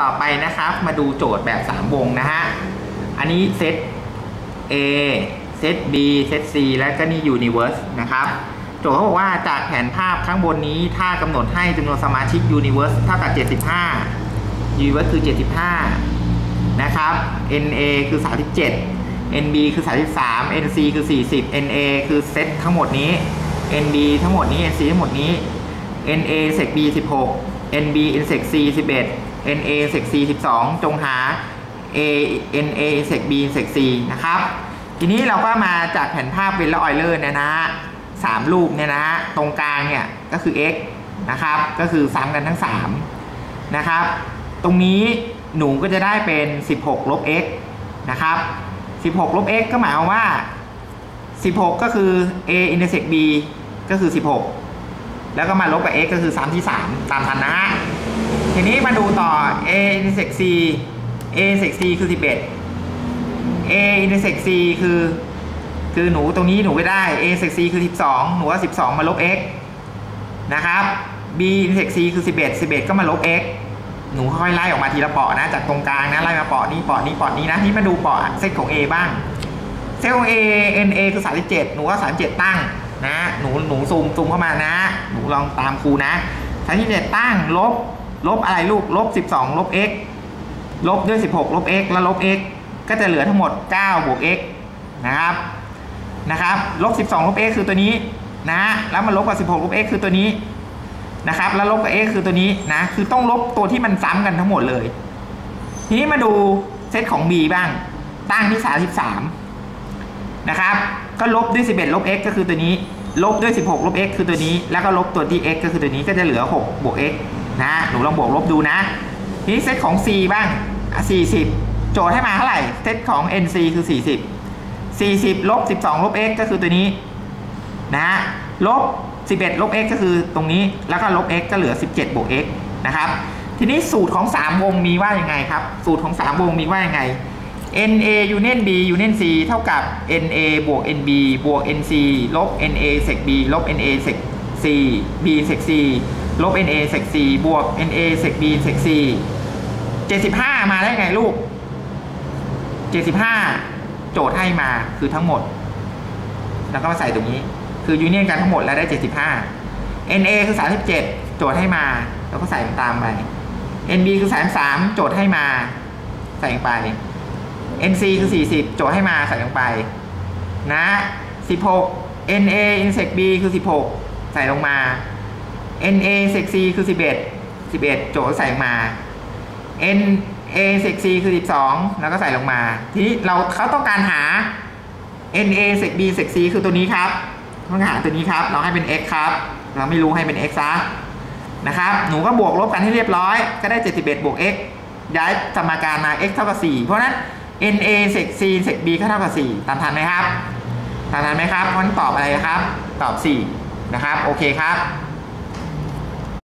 ต่อไปนะครับ มาดูโจทย์แบบ 3 วงนะฮะ อันนี้เซต A เซต B เซต C และก็นี่ Universe นะครับ โจทย์เขาบอกว่าจากแผนภาพข้างบนนี้ ถ้ากำหนดให้จำนวนสมาชิก Universe เท่ากับ 75 Universe คือ 75 นะครับ NA คือ 37 NB คือ 33 NC คือ 40 NA คือเซตทั้งหมดนี้ NB ทั้งหมดนี้ NC ทั้งหมดนี้ NA sec B 16 NB sec C 11 NA sec C 12 จงหา A NA sec B sec C นะครับ ทีนี้เราก็มาจากแผนภาพเวลและออยเลอร์เนี่ยนะฮะสามรูปเนี่ยนะฮะตรงกลางเนี่ยก็คือ x นะครับ ก็คือซ้ำกันทั้ง 3 นะครับ ตรงนี้หนูก็จะได้เป็น 16 ลบ x นะครับ 16 ลบ x ก็หมายความว่า 16 ก็คือ a intersect b ก็คือ 16 แล้วก็มาลบกับ x ก็คือซ้ำที่ 3 ตามทันนะฮะ ทีนี้มาดูต่อ a intersect c a intersect c คือ 11 a intersect c คือ คือหนูตรงนี้หนูก็ได้ a intersect c คือ 12 หนูว่า12 มาลบ x นะครับ b intersect c คือ 11 11 ก็มาลบ x หนูค่อยไล่ออกมาทีละเปาะนะ จากตรงกลางนะไล่มาเปาะนี้เปาะนี้เปาะนี้นะที่มาดูเปาะเซตของ A บ้างเซตของ A N A คือ 37 หนูว่า 37 ตั้งนะ หนูหนูซูมซูมเข้ามานะ หนูลองตามครูนะ37ตั้งลบ ลบอะไรลูกลบ 12 ลบ x ลบด้วย 16 ลบ x แล้วลบ x ก็จะเหลือทั้งหมด 9 บวก x นะครับนะครับลบ 12 ลบ x คือตัวนี้นะแล้วมาลบกับ 16 ลบ x คือตัวนี้นะครับแล้วลบกับ x คือตัวนี้นะคือต้องลบตัวที่มันซ้ำกันทั้งหมดเลย ทีนี้มาดูเซตของ b บ้าง ตั้งที่ 33 นะครับ ก็ลบด้วย 11 ลบ x ก็คือตัวนี้ ลบด้วย 16 ลบ x คือตัวนี้ แล้วก็ลบตัวที่ x ก็คือตัวนี้ก็จะเหลือ 6 บวก x นะหนูลองบวกลบดูนะทีนี้เซตของ c บ้าง40 โจทย์ให้มาเท่าไหร่เซตของ nc คือ 40 40ลบ12ลบ x ก็คือตัวนี้นะลบ 11ลบ x ก็คือตรงนี้แล้วก็ลบ x ก็เหลือ 17บวก x นะครับทีนี้สูตรของ 3 วงมีว่ายังไงครับ สูตรของ 3 วงมีว่ายังไง NA union B union C เท่ากับ NA บวก NB บวก NC ลบ NA sec B ลบ NA sec C B sec C ลบ NA sec C บวก NA sec B sec C 75 มาได้ไงลูก 75 โจทย์ให้มาคือทั้งหมด แล้วก็มาใส่ตรงนี้ คือยูเนียนกันทั้งหมดแล้วได้ 75 NA คือ 37 โจทย์ให้มา แล้วก็ใส่ตามไป NB คือ 33 โจทย์ให้มา ใส่ลงไป NC คือ 40 โจทย์ให้มาใส่ลงไป นะ 16 NA intersect B คือ 16 ใส่ลงมา NA sec C คือ 11 11 โจใส่มา NA sec C คือ 12 แล้วก็ใส่ลงมา ทีนี้เราเขาต้องการหา NA sec B sec C คือตัวนี้ครับต้องหาตัวนี้ครับ เราให้เป็น x ครับ เราไม่รู้ให้เป็น x ซะนะครับ หนูก็บวกลบกันให้เรียบร้อย ก็ได้ 71 บวก x ย้ายสมการมา x เท่ากับ 4 เพราะนั้น NA sec C sec B ก็เท่ากับ 4 ตามทันไหมครับ ตามทันไหมครับเพราะนั้นตอบอะไรครับ ตอบ 4 นะครับ โอเคครับ